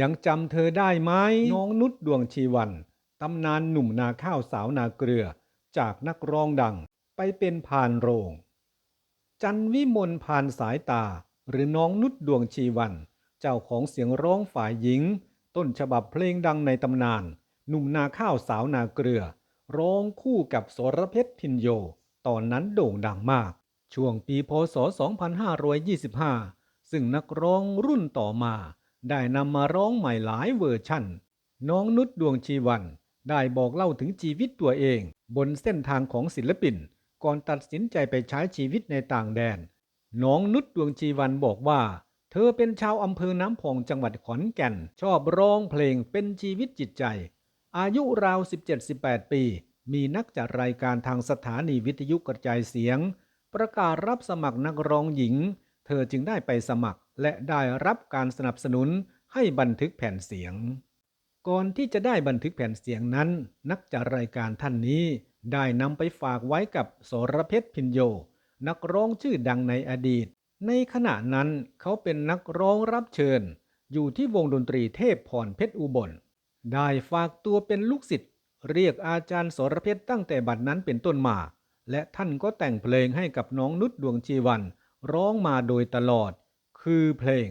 ยังจำเธอได้ไหมน้องนุชดวงชีวันตำนานหนุ่มนาข้าวสาวนาเกลือ จากนักร้องดังไปเป็นพานโรง จันวิมลพานสายตา หรือน้องนุชดวงชีวัน เจ้าของเสียงร้องฝ่ายหญิง ต้นฉบับเพลงดังในตำนาน หนุ่มนาข้าวสาวนาเกลือ ร้องคู่กับสรเพชรพินโย ตอนนั้นโด่งดังมาก ช่วงปีพศ 2525 ซึ่งนักร้องรุ่นต่อมา ได้นำมาร้องใหม่หลายเวอร์ชั่น น้องนุชดวงชีวัน ได้บอกเล่าถึงชีวิตตัวเอง บนเส้นทางของศิลปิน ก่อนตัดสินใจไปใช้ชีวิตในต่างแดน น้องนุชดวงชีวันบอกว่า เธอเป็นชาวอำเภอน้ำพองจังหวัดขอนแก่น ชอบร้องเพลงเป็นชีวิตจิตใจ อายุราว 17-18 ปี มีนักจัดรายการทางสถานีวิทยุกระจายเสียง ประกาศรับสมัครนักร้องหญิง เธอจึงได้ไปสมัคร และได้รับการสนับสนุนให้บันทึกแผ่นเสียง ก่อนที่จะได้บันทึกแผ่นเสียงนั้น นักจัดรายการท่านนี้ได้นำไปฝากไว้กับโสรเพชรพินโย นักร้องชื่อดังในอดีต ในขณะนั้นเขาเป็นนักร้องรับเชิญ อยู่ที่วงดนตรีเทพพรเพชรอุบล ได้ฝากตัวเป็นลูกศิษย์เรียกอาจารย์โสรเพชรตั้งแต่บัดนั้นเป็นต้นมา และท่านก็แต่งเพลงให้กับน้องนุชดวงชีวัน ร้องมาโดยตลอด คือเพลง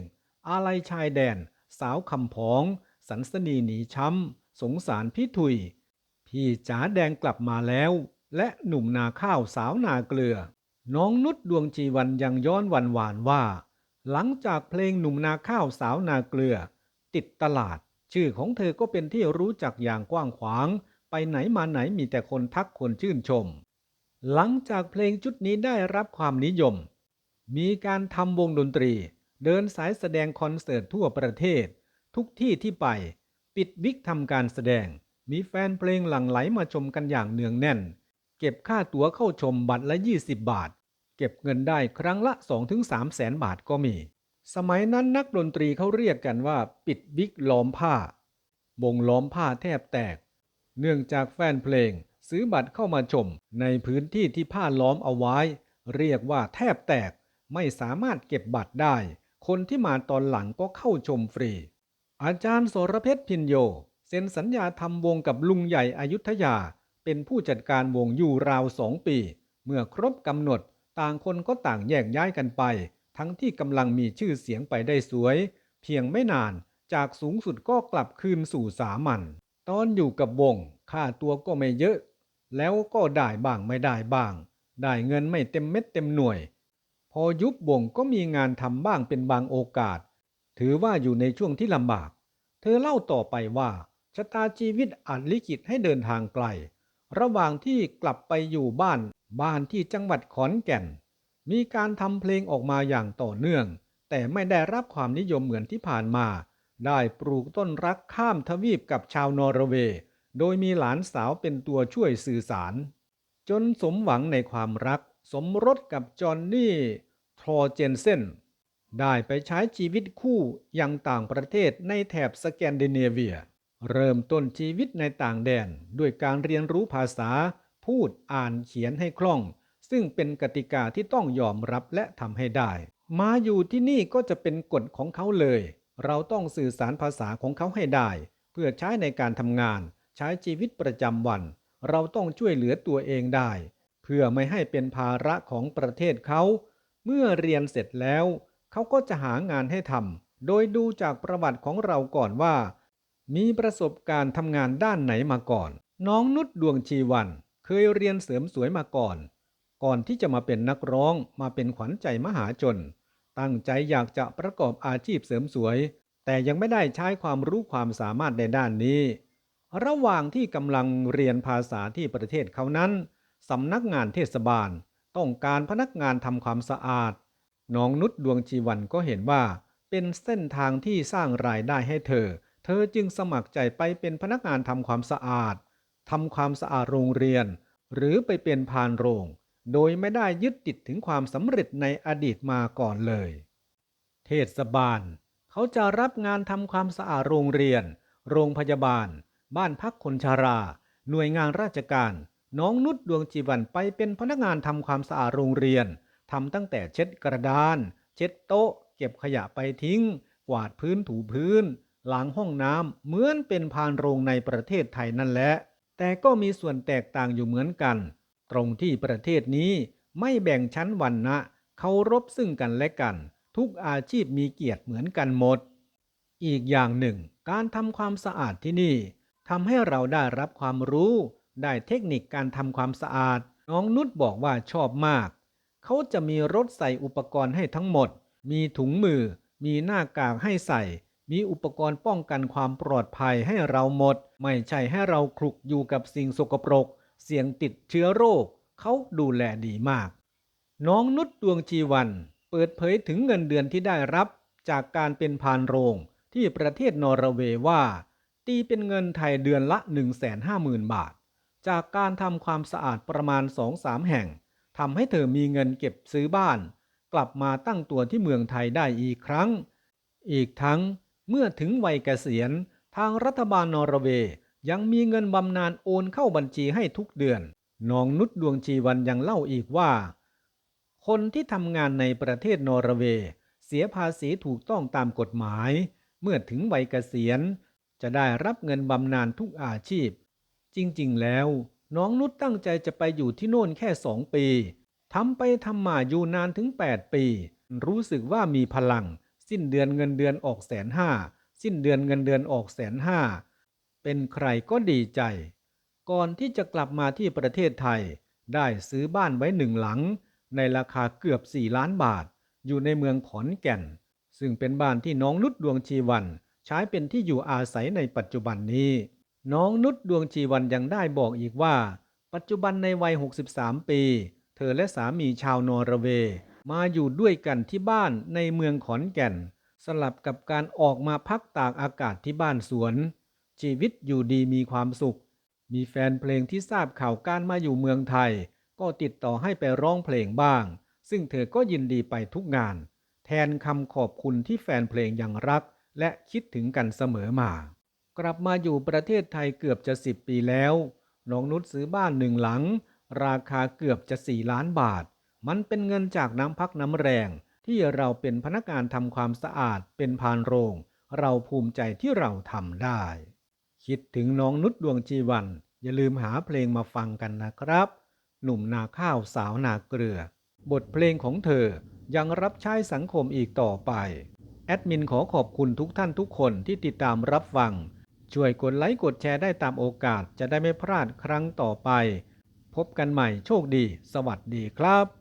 อาลัยชายแดน สาวคำผอง สันสนีหนีช้ำ สงสารพี่ถุย พี่จ๋าแดงกลับมาแล้ว และหนุ่มนาข้าวสาวนาเกลือ น้องนุชดวงจีวันยังย้อนวันหวานว่า หลังจากเพลงหนุ่มนาข้าวสาวนาเกลือ ติดตลาด ชื่อของเธอก็เป็นที่รู้จักอย่างกว้างขวาง ไปไหนมาไหนมีแต่คนทักคนชื่นชม หลังจากเพลงชุดนี้ได้รับความนิยมมีการทำวงดนตรี เดินสายแสดงคอนเสิร์ตทั่วประเทศ ทุกที่ที่ไป ปิดวิกทำการแสดง มีแฟนเพลงหลั่งไหลมาชมกันอย่างเนืองแน่น เก็บค่าตั๋วเข้าชมบัตรละ 20 บาท เก็บเงินได้ครั้งละ 2-3แสนบาทก็มี สมัยนั้นนักดนตรีเขาเรียกกันว่า ปิดวิกล้อมผ้าวงล้อมผ้าแทบแตก เนื่องจากแฟนเพลงซื้อบัตรเข้ามาชม ในพื้นที่ที่ผ้าล้อมเอาไว้ เรียกว่าแทบแตกไม่สามารถเก็บบัตรได้ คนที่มาตอนหลังก็เข้าชมฟรี อาจารย์สรเพชรพินโย เซ็นสัญญาทำวงกับลุงใหญ่อายุทยา เป็นผู้จัดการวงอยู่ราวสองปี เมื่อครบกำหนด ต่างคนก็ต่างแยกย้ายกันไป ทั้งที่กำลังมีชื่อเสียงไปได้สวย เพียงไม่นานจากสูงสุดก็กลับคืนสู่สามัญตอนอยู่กับวงค่าตัวก็ไม่เยอะ แล้วก็ได้บ้างไม่ได้บ้าง ได้เงินไม่เต็มเม็ดเต็มหน่วย อยุบวงก็มีงานทำบ้างเป็นบางโอกาส ถือว่าอยู่ในช่วงที่ลำบาก เธอเล่าต่อไปว่าชะตาชีวิตอาจลิขิตให้เดินทางไกล ระหว่างที่กลับไปอยู่บ้านบ้านที่จังหวัดขอนแก่น มีการทำเพลงออกมาอย่างต่อเนื่อง แต่ไม่ได้รับความนิยมเหมือนที่ผ่านมา ได้ปลูกต้นรักข้ามทวีปกับชาวนอร์เวย์ โดยมีหลานสาวเป็นตัวช่วยสื่อสาร จนสมหวังในความรัก สมรสกับจอห์นนี่ ทรอเจนเซนได้ไปใช้ชีวิตคู่ยังต่างประเทศในแถบสแกนดิเนเวีย เริ่มต้นชีวิตในต่างแดนด้วยการเรียนรู้ภาษา พูดอ่านเขียนให้คล่อง ซึ่งเป็นกติกาที่ต้องยอมรับและทำให้ได้ มาอยู่ที่นี่ก็จะเป็นกฎของเขาเลย เราต้องสื่อสารภาษาของเขาให้ได้ เพื่อใช้ในการทำงาน ใช้ชีวิตประจำวัน เราต้องช่วยเหลือตัวเองได้ เพื่อไม่ให้เป็นภาระของประเทศเขา เมื่อเรียนเสร็จแล้ว เขาก็จะหางานให้ทำโดยดูจากประวัติของเราก่อนว่า มีประสบการณ์ทำงานด้านไหนมาก่อน น้องนุชดวงชีวัน เคยเรียนเสริมสวยมาก่อน ก่อนที่จะมาเป็นนักร้องมาเป็นขวัญใจมหาชน ตั้งใจอยากจะประกอบอาชีพเสริมสวย แต่ยังไม่ได้ใช้ความรู้ความสามารถในด้านนี้ ระหว่างที่กำลังเรียนภาษาที่ประเทศเขานั้นสำนักงานเทศบาล ต้องการพนักงานทำความสะอาด น้องนุชดวงชีวันก็เห็นว่า เป็นเส้นทางที่สร้างรายได้ให้เธอ เธอจึงสมัครใจไปเป็นพนักงานทำความสะอาดทำความสะอาดโรงเรียน หรือไปเป็นพานโรง โดยไม่ได้ยึดติดถึงความสำเร็จในอดีตมาก่อนเลย เทศบาล เขาจะรับงานทำความสะอาดโรงเรียน โรงพยาบาล บ้านพักคนชารา หน่วยงานราชการ น้องนุชดวงจีวันไปเป็นพนักงานทำความสะอาดโรงเรียนทำตั้งแต่เช็ดกระดาน เช็ดโต๊ะ เก็บขยะไปทิ้ง กวาดพื้นถูพื้นหลังห้องน้ำเหมือนเป็นพานโรงในประเทศไทยนั่นแหละ แต่ก็มีส่วนแตกต่างอยู่เหมือนกัน ตรงที่ประเทศนี้ไม่แบ่งชั้นวรรณะเคารพซึ่งกันและกัน ทุกอาชีพมีเกียรติเหมือนกันหมด อีกอย่างหนึ่ง การทำความสะอาดที่นี่ทำให้เราได้รับความรู้ ได้เทคนิคการทำความสะอาด น้องนุชบอกว่าชอบมาก เขาจะมีรถใส่อุปกรณ์ให้ทั้งหมด มีถุงมือ มีหน้ากากให้ใส่ มีอุปกรณ์ป้องกันความปลอดภัยให้เราหมด ไม่ใช่ให้เราคลุกอยู่กับสิ่งสกปรก เสี่ยงติดเชื้อโรค เขาดูแลดีมาก น้องนุชดวงจีวัน เปิดเผยถึงเงินเดือนที่ได้รับ จากการเป็นพานโรงที่ประเทศนอร์เวย์ว่า ตีเป็นเงินไทยเดือนละ 150,000 บาท จากการทำความสะอาดประมาณ2-3แห่งทำให้เธอมีเงินเก็บซื้อบ้าน กลับมาตั้งตัวที่เมืองไทยได้อีกครั้ง อีกทั้งเมื่อถึงวัยเกษียณ ทางรัฐบาลนอร์เวย์ยังมีเงินบำนาญโอนเข้าบัญชีให้ทุกเดือน น้องนุชดวงชีวันยังเล่าอีกว่า คนที่ทำงานในประเทศนอร์เวย์เสียภาษีถูกต้องตามกฎหมาย เมื่อถึงวัยเกษียณ จะได้รับเงินบำนาญทุกอาชีพ จริงๆ แล้ว น้องนุชตั้งใจจะไปอยู่ที่โน่นแค่สองปีทำไปทำมาอยู่นานถึง 8 ปี รู้สึกว่ามีพลัง สิ้นเดือนเงินเดือนออกแสนห้าสิ้นเดือนเงินเดือนออกแสนห้าเป็นใครก็ดีใจ ก่อนที่จะกลับมาที่ประเทศไทย ได้ซื้อบ้านไว้หนึ่งหลัง ในราคาเกือบ 4 ล้านบาท อยู่ในเมืองขอนแก่น ซึ่งเป็นบ้านที่น้องนุชดวงชีวัน ใช้เป็นที่อยู่อาศัยในปัจจุบันนี้ น้องนุชดวงชีวันยังได้บอกอีกว่า ปัจจุบันในวัย 63 ปี เธอและสามีชาวนอร์เวย์ มาอยู่ด้วยกันที่บ้านในเมืองขอนแก่น สลับกับการออกมาพักตากอากาศที่บ้านสวน ชีวิตอยู่ดีมีความสุข มีแฟนเพลงที่ทราบข่าวการมาอยู่เมืองไทย ก็ติดต่อให้ไปร้องเพลงบ้าง ซึ่งเธอก็ยินดีไปทุกงาน แทนคำขอบคุณที่แฟนเพลงยังรัก และคิดถึงกันเสมอมา กลับมาอยู่ประเทศไทยเกือบจะสิบปีแล้ว น้องนุชซื้อบ้านหนึ่งหลัง ราคาเกือบจะสี่ล้านบาท มันเป็นเงินจากน้ำพักน้ำแรง ที่เราเป็นพนักงานทำความสะอาดเป็นพานโรง เราภูมิใจที่เราทำได้ คิดถึงน้องนุชดวงจีวัน อย่าลืมหาเพลงมาฟังกันนะครับ หนุ่มนาข้าวสาวนาเกลือ บทเพลงของเธอยังรับใช้สังคมอีกต่อไป แอดมินขอขอบคุณทุกท่านทุกคนที่ติดตามรับฟัง ช่วยกดไลค์กดแชร์ได้ตามโอกาสจะได้ไม่พลาดครั้งต่อไป พบกันใหม่โชคดี สวัสดีครับ